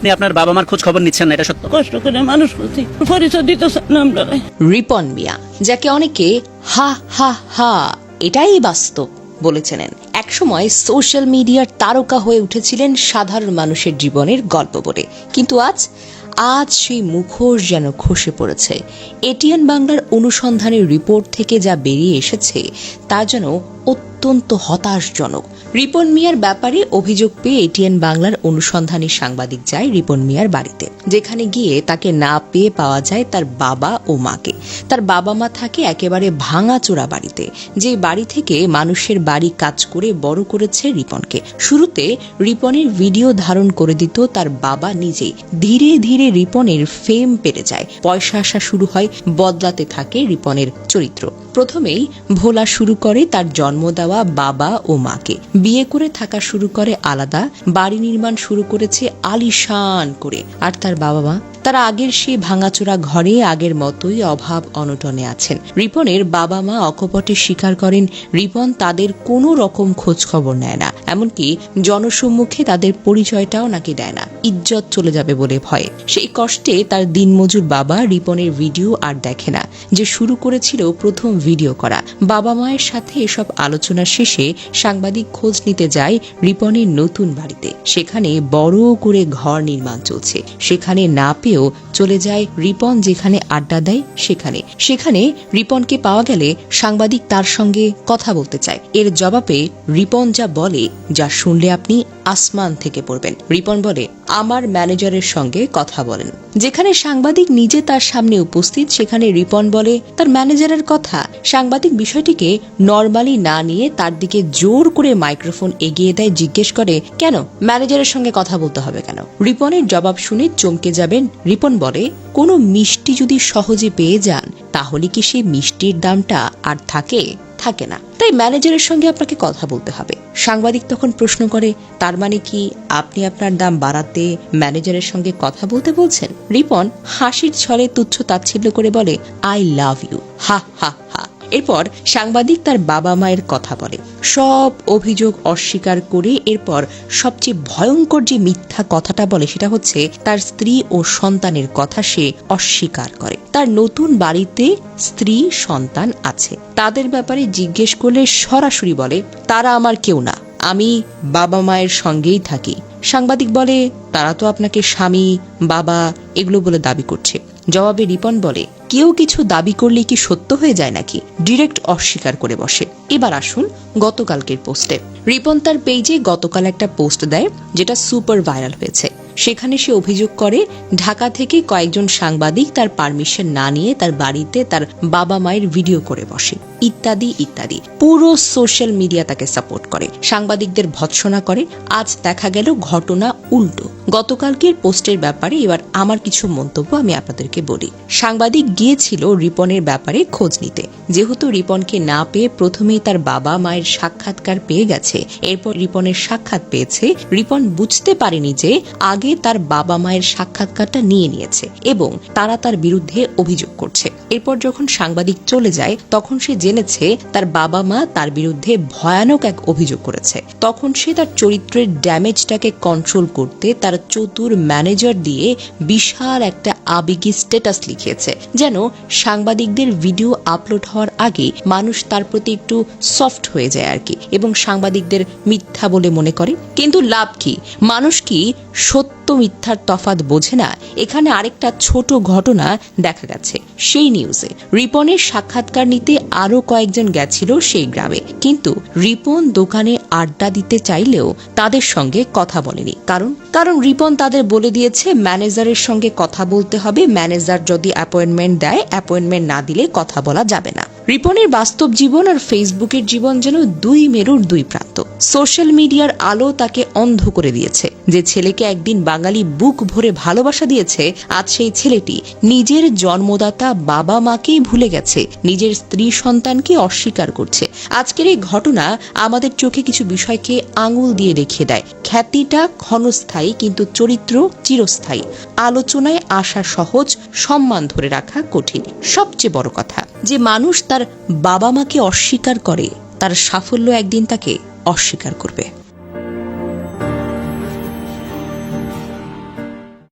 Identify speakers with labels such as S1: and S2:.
S1: আপনি আপনার বাবা মার খোঁজ খবর নিচ্ছেন না এটা সত্য?
S2: কষ্ট করে মানুষ করছি পরিচয় দিতে
S3: রিপন মিয়া যাকে অনেকে হা হা হা এটাই বাস্তব বলেছিলেন একসময় সোশ্যাল মিডিয়ার তারকা হয়ে উঠেছিলেন সাধারণ মানুষের জীবনের গল্প বলে। কিন্তু আজ আজ সেই মুখোশ যেন খসে পড়েছে। এটিএন বাংলার অনুসন্ধানের রিপোর্ট থেকে যা বেরিয়ে এসেছে তা যেন অত্যন্ত হতাশজনক। রিপন মিয়ার ব্যাপারে অভিযোগ পেয়ে এটিএন বাংলার অনুসন্ধানী সাংবাদিক যায় রিপন মিয়ার বাড়িতে, যেখানে গিয়ে তাকে না পেয়ে পাওয়া যায় তার বাবা ও মাকে। তার বাবা মা থাকে একেবারে ভাঙাচোরা বাড়িতে, যে বাড়ি থেকে মানুষের বাড়ি কাজ করে বড় করেছে রিপনকে। শুরুতে রিপনের ভিডিও ধারণ করে দিত তার বাবা নিজেই। ধীরে ধীরে রিপনের ফেম পেরে যায়। পয়সা আসা শুরু হয়, বদলাতে থাকে রিপনের চরিত্র। প্রথমেই ভোলা শুরু করে তার জন্ম দেওয়া বাবা ও মাকে। বিয়ে করে থাকা শুরু করে আলাদা, বাড়ি নির্মাণ শুরু করেছে আলিশান করে। আর তার বাবা মা তারা আগের সেই ভাঙাচোরা ঘরে আগের মতোই অভাব অনটনে আছেন। রিপনের বাবা মা অকপটে স্বীকার করেন, রিপন তাদের কোনো রকম খোঁজ খবর নেয় না। এমনকি জনসম্মুখে তাদের পরিচয়টাও নাকি দেয় না। ইজ্জত চলে যাবে বলে ভয়ে। সেই কষ্টে তার দিনমজুর বাবা রিপনের ভিডিও আর দেখে না, যে শুরু করেছিল প্রথম ভিডিও করা। বাবা মায়ের সাথে এসব আলোচনা শেষে সাংবাদিক খোঁজ নিতে যায় রিপনের নতুন বাড়িতে। সেখানে বড় করে ঘর নির্মাণ চলছে। সেখানে না পেয়েও চলে যায় রিপন যেখানে আড্ডা দেয় সেখানে। সেখানে রিপনকে পাওয়া গেলে সাংবাদিক তার সঙ্গে কথা বলতে চায়। এর জবাবে রিপন যা বলে, যা শুনলে আপনি আসমান থেকে পড়বেন। রিপন বলে আমার ম্যানেজারের সঙ্গে কথা বলেন। যেখানে সাংবাদিক নিজে তার সামনে উপস্থিত, সেখানে রিপন বলে, তার ম্যানেজারের কথা। সাংবাদিক বিষয়টিকে নর্মালি না নিয়ে তার দিকে জোর করে মাইক্রোফোন এগিয়ে দেয়, জিজ্ঞেস করে, কেন? ম্যানেজারের সঙ্গে কথা বলতে হবে কেন? রিপনের জবাব শুনে চমকে যাবেন। রিপন বলে, কোনো মিষ্টি যদি সহজে পেয়ে যান, তাহলে কি সেই মিষ্টির দামটা আর থাকে? থাকে না। তাই ম্যানেজারের সঙ্গে আপনাকে কথা বলতে হবে। সাংবাদিক তখন প্রশ্ন করে, তার মানে কি আপনি আপনার দাম বাড়াতে ম্যানেজারের সঙ্গে কথা বলতে বলছেন? রিপন হাসির ছলে তুচ্ছ তাচ্ছিল্য করে বলে আই লাভ ইউ হা হা এরপর সাংবাদিক তার বাবা মায়ের কথা বলে। সব অভিযোগ অস্বীকার করে এরপর সবচেয়ে ভয়ঙ্কর যে মিথ্যা কথাটা বলে সেটা হচ্ছে তার স্ত্রী ও সন্তানের কথা সে অস্বীকার করে। তার নতুন বাড়িতে স্ত্রী, সন্তান আছে। তাদের ব্যাপারে জিজ্ঞেস করলে সরাসরি বলে, তারা আমার কেউ না। আমি বাবা মায়ের সঙ্গেই থাকি। সাংবাদিক বলে, তারা তো আপনাকে স্বামী, বাবা, এগুলো বলে দাবি করছে। জবাবে রিপন বলে কেউ কিছু দাবি করলে কি সত্য হয়ে যায় নাকি? ডিরেক্ট অস্বীকার করে বসে। এবার আসুন গতকালকের পোস্টে রিপন তার পেজে গতকাল একটা পোস্ট দেয়, যেটা সুপার ভাইরাল হয়েছে। সেখানে সে অভিযোগ করে, ঢাকা থেকে কয়েকজন সাংবাদিক তার পারমিশন না নিয়ে তার বাড়িতে তার বাবা মায়ের ভিডিও করে বসে। ইত্যাদি ইত্যাদি। পুরো সোশ্যাল মিডিয়া তাকে সাপোর্ট করে। সাংবাদিকদের ভৎসনা করে। আজ দেখা গেল ঘটনা উল্টো। গতকালকের পোস্টের ব্যাপারে এবার আমার কিছু মন্তব্য আমি আপনাদেরকে বলি। সাংবাদিক গিয়েছিল রিপনের ব্যাপারে খোঁজ নিতে। যেহেতু রিপনকে না পেয়ে প্রথমেই তার বাবা মায়ের সাক্ষাৎকার পেয়ে গেছে, এরপর রিপনের সাক্ষাৎ পেয়েছে, রিপন বুঝতে পারেনি যে আগে তার বাবা মায়ের সাক্ষাৎকারটা নিয়ে নিয়েছে এবং তারা তার বিরুদ্ধে অভিযোগ করছে। এরপর যখন সাংবাদিক চলে যায়, তখন সে জেনেছে তার বাবা মা তার বিরুদ্ধে ভয়ানক এক অভিযোগ করেছে। তখন সে তার চরিত্রের ড্যামেজটাকে কন্ট্রোল করতে তার চতুর ম্যানেজার দিয়ে বিশাল একটা আবেগী স্ট্যাটাস লিখিয়েছে, যেন সাংবাদিকদের ভিডিও আপলোড হওয়ার আগে মানুষ তার প্রতি একটু সফট হয়ে যায় আর কি এবং সাংবাদিকদের মিথ্যা বলে মনে করে। কিন্তু লাভ কি? মানুষ কি সত্য মিথ্যার তফাত বোঝে না, এখানে আরেকটা ছোট ঘটনা দেখা গেছে। সেই নিউজে রিপনের সাক্ষাৎকার নিতে আরও কয়েকজন গেছিল সেই গ্রামে। কিন্তু রিপন দোকানে আড্ডা দিতে চাইলেও তাদের সঙ্গে কথা বলেনি। কারণ কারণ রিপন তাদের বলে দিয়েছে, ম্যানেজারের সঙ্গে কথা বলতে হবে, ম্যানেজার যদি অ্যাপয়েন্টমেন্ট দেয়, অ্যাপয়েন্টমেন্ট না দিলে কথা বলা যাবে না। রিপনের বাস্তব জীবন আর ফেসবুকের জীবন যেন দুই মেরুর দুই প্রান্ত। সোশ্যাল মিডিয়ার আলো তাকে অন্ধ করে দিয়েছে। যে ছেলেকে একদিন বাঙালি বুক ভরে ভালোবাসা দিয়েছে, আজ সেই ছেলেটি নিজের জন্মদাতা বাবা মাকেই ভুলে গেছে, নিজের স্ত্রী সন্তানকে অস্বীকার করছে। আজকের এই ঘটনা আমাদের চোখে কিছু বিষয়কে আঙুল দিয়ে দেখিয়ে দেয়। খ্যাতিটা ক্ষণস্থায়ী, কিন্তু চরিত্র চিরস্থায়ী। আলোচনায় আসা সহজ, সম্মান ধরে রাখা কঠিন। সবচেয়ে বড় কথা, যে মানুষ তার বাবা মাকে অস্বীকার করে, তার সাফল্য একদিন তাকে অস্বীকার করবে।